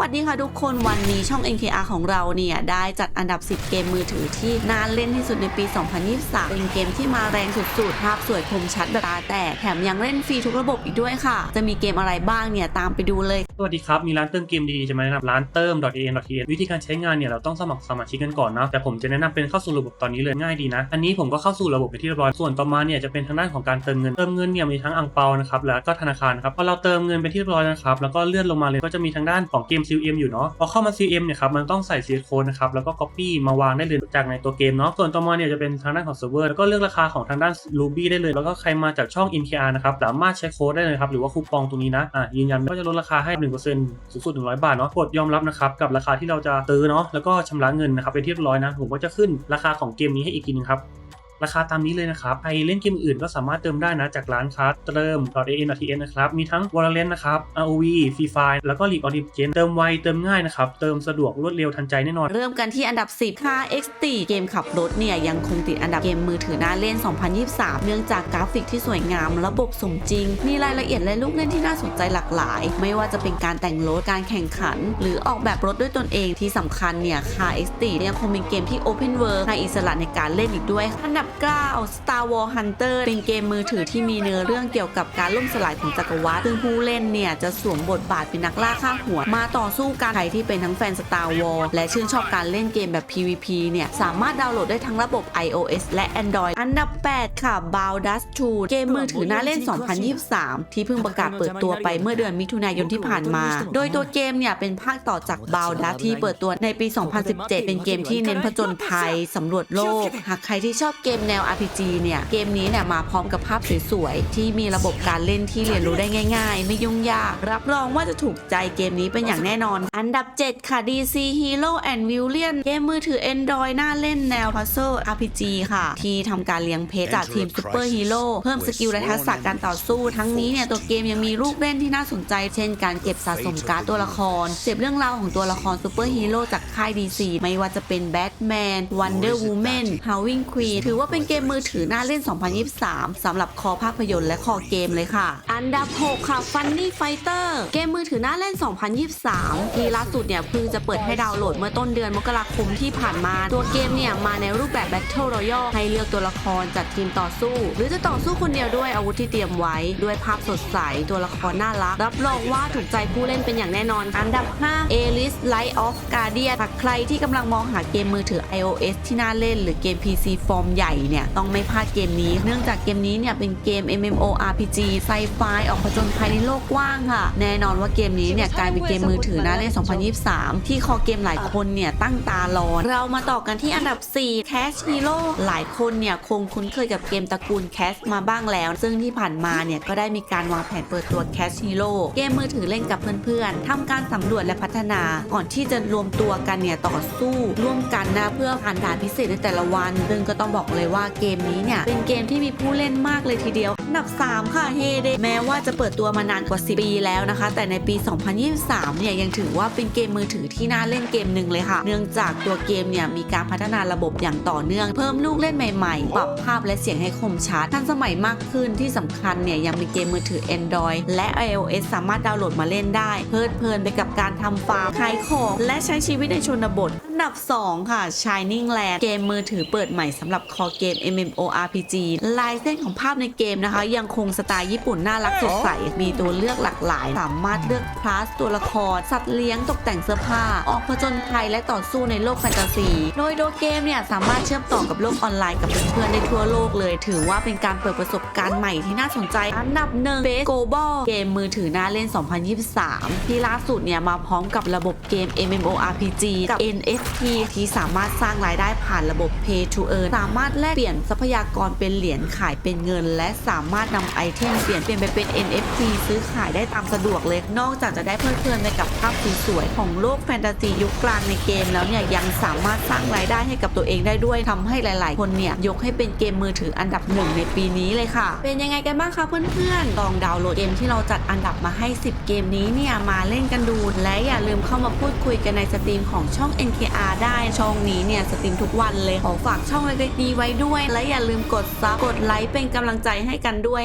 วัสดีค่ะทุกคนวันนี้ช่อง NKR ของเราเนี่ยได้จัดอันดับ 10 เกมมือถือที่น่าเล่นที่สุดในปี 2023 เป็นเกมที่มาแรงสุดๆ ภาพสวยคมชัดแบบตาแตกแถมยังเล่นฟรีทุกระบบอีกด้วยค่ะ จะมีเกมอะไรบ้างเนี่ยตามไปดูเลย สวัสดีครับ มีร้านเติมเกมดีๆใช่ไหมนะครับร้านเติม .an.tn วิธีการใช้งานเนี่ยเราต้องสมัครสมาชิกกันก่อนนะแต่ผมจะแนะนำเป็นเข้าสู่ระบบตอนนี้เลยง่ายดีนะ อันนี้ผมก็เข้าสู่ระบบไปที่เรียบร้อยส่วนต่อมาเนี่ยจะเป็นทางด้านของการเติมเงินเติมเงินเนี่ยมีทั้งอ่างเปานะครับแล้วก็ธนาคารครับพอเราเติมเงินไปที่เรียบร้อยนะครับแล้วก็เลื่อนลงมาเลยก็จะมีทางด้านของเกม CM อยู่เนาะพอเข้ามา CM เนี่ยครับมันต้องใส่ c ีโค้ดนะครับแล้วก็ Copy มาวางได้เลยจากในตัวเกมเนาะส่วนต่อมาเนี่ยจะเป็นทางด้านของเซิร์ฟเวอร์แล้วก็เลือกราคาของทางด้าน Ruby ได้เลย แล้วก็ใครมาจากช่อง NKR นะครับสามารถใช้โค้ดได้เลยครับหรือว่าคูปองตรงนี้นะอะยืนยันก็จะลดราคาให้ 1%สูงสุด 100 บาทเนาะกดยอมรับนะครับกับราคาที่เราจะซื้อเนาะแล้วก็ชำระเงินนะครับเป็นที่เรียบร้อยนะผมก็จะขึ้นราคาของเกมนี้ให้อีกทีนึงครับ ราคาตามนี้เลยนะครับใครเล่นเกมอื่นก็สามารถเติมได้นะจากร้านค้าเติม .an.tn นะครับมีทั้ง Valorant นะครับ ROV Free Fire แล้วก็ League of Legends เติมไวเติมง่ายนะครับเติมสะดวกรวดเร็วทันใจแน่นอน เริ่มกันที่อันดับ 10 ค่า XT เกมขับรถเนี่ยยังคงติดอันดับเกมมือถือน่าเล่น 2023 เนื่องจากกราฟิกที่สวยงาม ระบบสมจริง มีรายละเอียดและลูกเล่นที่น่าสนใจหลากหลาย ไม่ว่าจะเป็นการแต่งรถการแข่งขัน หรือออกแบบรถด้วยตนเองที่สำคัญเนี่ยค่า XT ยังคงเป็นเกมที่ Open World ให้อิสระในการเล่นอีกด้วยอันดับ9 Star Wars Hunter เป็นเกมมือถือที่มีเนื้อเรื่องเกี่ยวกับการล่มสลายของจักรวรรดิซึ่งผู้เล่นเนี่ยจะสวมบทบาทเป็นนักล่าฆ่าหัว มาต่อสู้กันใครที่เป็นทั้งแฟน Star Wars และชื่นชอบการเล่นเกมแบบ PVP เนี่ยสามารถดาวน์โหลดได้ทั้งระบบ iOS และ Android อันดับ 8 ค่ะ Baldur's 2 เกมมือถือน่าเล่น 2023 ที่เพิ่งประกาศเปิดตัวไปเมื่อเดือนมิถุนายนที่ผ่านมา โดยตัวเกมเนี่ยเป็นภาคต่อจาก Baldus ที่เปิดตัวในปี 2017 เป็นเกมที่เน้นผจญภัยสำรวจโลก หากใครที่ชอบเกมมแนว RPG เนี่ย เกมนี้เนี่ยมาพร้อมกับภาพสวยๆ ที่มีระบบการเล่นที่เรียนรู้ได้ง่าย ๆ ไม่ยุ่งยาก รับรองว่าจะถูกใจเกมนี้เป็นอย่างแน่นอน อันดับ 7 ค่ะ DC Hero and Villain เกมมือถือ Android น่าเล่นแนว Puzzle RPG ค่ะ ที่ทำการเลี้ยงเพชรจากทีม Super Hero เพิ่มสกิลและทักษะการต่อสู้ ทั้งนี้เนี่ยตัวเกมยังมีลูกเล่นที่น่าสนใจ เช่นการเก็บสะสมการ์ดตัวละครเสพเรื่องราวของตัวละคร Super Hero จากค่าย DC ไม่ว่าจะเป็น Batman Wonder Woman Howling Queen ถือว่าเป็นเกมมือถือน่าเล่น 2023สำหรับคอภาพยนตร์และคอเกมเลยค่ะ อันดับ 6 ค่ะ Funny Fighter เกมมือถือน่าเล่น 2023 ที่ล่าสุดเนี่ยเพิ่งจะเปิดให้ดาวน์โหลดเมื่อต้นเดือนมกราคมที่ผ่านมา ตัวเกมเนี่ยมาในรูปแบบ Battle Royale ให้เลือกตัวละครจัดทีมต่อสู้ หรือจะต่อสู้คนเดียวด้วยอาวุธที่เตรียมไว้ ด้วยภาพสดใส ตัวละครน่ารัก รับรองว่าถูกใจผู้เล่นเป็นอย่างแน่นอน อันดับ 5 Alice Light of Guardian หากใครที่กำลังมองหาเกมมือถือ iOS ที่น่าเล่น หรือเกม PC ฟอร์มใหญ่เนี่ยต้องไม่พลาดเกมนี้ เนื่องจากเกมนี้เนี่ยเป็นเกม MMORPG ไซไฟออกผจญภัยในโลกกว้างค่ะ แน่นอนว่าเกมนี้เนี่ยกลายเป็นเกมมือถือน่าเล่น2023 ที่คอเกมหลายคนเนี่ยตั้งตารอเรามาต่อกันที่อันดับ 4 Cash Hero หลายคนเนี่ยคงคุ้นเคยกับเกมตระกูล Cash มาบ้างแล้ว ซึ่งที่ผ่านมาเนี่ยก็ได้มีการวางแผนเปิดตัว Cash Hero เกมมือถือเล่นกับเพื่อนๆทำการสำรวจและพัฒนาก่อนที่จะรวมตัวกันเนี่ยต่อสู้ร่วมกันนะเพื่อผ่านด่านพิเศษในแต่ละวันซึ่งก็ต้องบอกเลยว่าเกมนี้เนี่ยเป็นเกมที่มีผู้เล่นมากเลยทีเดียว ดับ 3 ค่ะเฮเดแม้ว่าจะเปิดตัวมานานกว่า 10 ปีแล้วนะคะ แต่ในปี 2023 เนี่ยยังถือว่าเป็นเกมมือถือที่น่าเล่นเกมหนึ่งเลยค่ะ เนื่องจากตัวเกมเนี่ยมีการพัฒนาระบบอย่างต่อเนื่อง เพิ่มลูกเล่นใหม่ๆ ปรับภาพและเสียงให้คมชัดทันสมัยมากขึ้นที่สำคัญเนี่ยยังมีเกมมือถือ Android และ iOS สามารถดาวน์โหลดมาเล่นได้ เพลิดเพลินไปกับการทำฟาร์มขายของและใช้ชีวิตในชนบทอันดับ 2 ค่ะ Shining Land เกมมือถือเปิดใหม่สำหรับคอเกม MMORPG ลายเส้นของภาพในเกมนะคะยังคงสไตล์ญี่ปุ่นน่ารักสดใส มีตัวเลือกหลากหลาย สามารถเลือกคลาสตัวละคร สัตว์เลี้ยงตกแต่งเสื้อผ้า ออกผจญภัยและต่อสู้ในโลกแฟนตาซี โดยตัวเกมเนี่ยสามารถเชื่อมต่อกับโลกออนไลน์กับเพื่อนๆได้ทั่วโลกเลย ถือว่าเป็นการเปิดประสบการณ์ใหม่ที่น่าสนใจอันดับหนึ่ง Base Global เกมมือถือน่าเล่น 2023 ที่ล่าสุดเนี่ยมาพร้อมกับระบบเกม MMORPG กับ NFT ที่สามารถสร้างรายได้ผ่านระบบ Pay to Earn สามารถแลกเปลี่ยนทรัพยากรเป็นเหรียญขายเป็นเงิน และสามารถารถนำไอเทมเปลี่ยนเปลี่ยนไปเป็น NFT ซื้อขายได้ตามสะดวกเลย นอกจากจะได้เพลิดเพลินไปกับภาพสวยๆของโลกแฟนตาซียุคกลางในเกมแล้วเนี่ยยังสามารถสร้างรายได้ให้กับตัวเองได้ด้วยทำให้หลาย ๆ คนเนี่ยยกให้เป็นเกมมือถืออันดับหนึ่งในปีนี้เลยค่ะ เป็นยังไงกันบ้างคะเพื่อนๆลองดาวน์โหลดเกมที่เราจัดอันดับมาให้ 10 เกมนี้เนี่ยมาเล่นกันดู และอย่าลืมเข้ามาพูดคุยกันในสตรีมของช่อง NKR ได้ช่องนี้เนี่ยสตรีมทุกวันเลยขอฝากช่องเล็กๆนี้ไว้ด้วย และอย่าลืมกดซับกดไลค์เป็นกำลังใจให้กันกันด้วย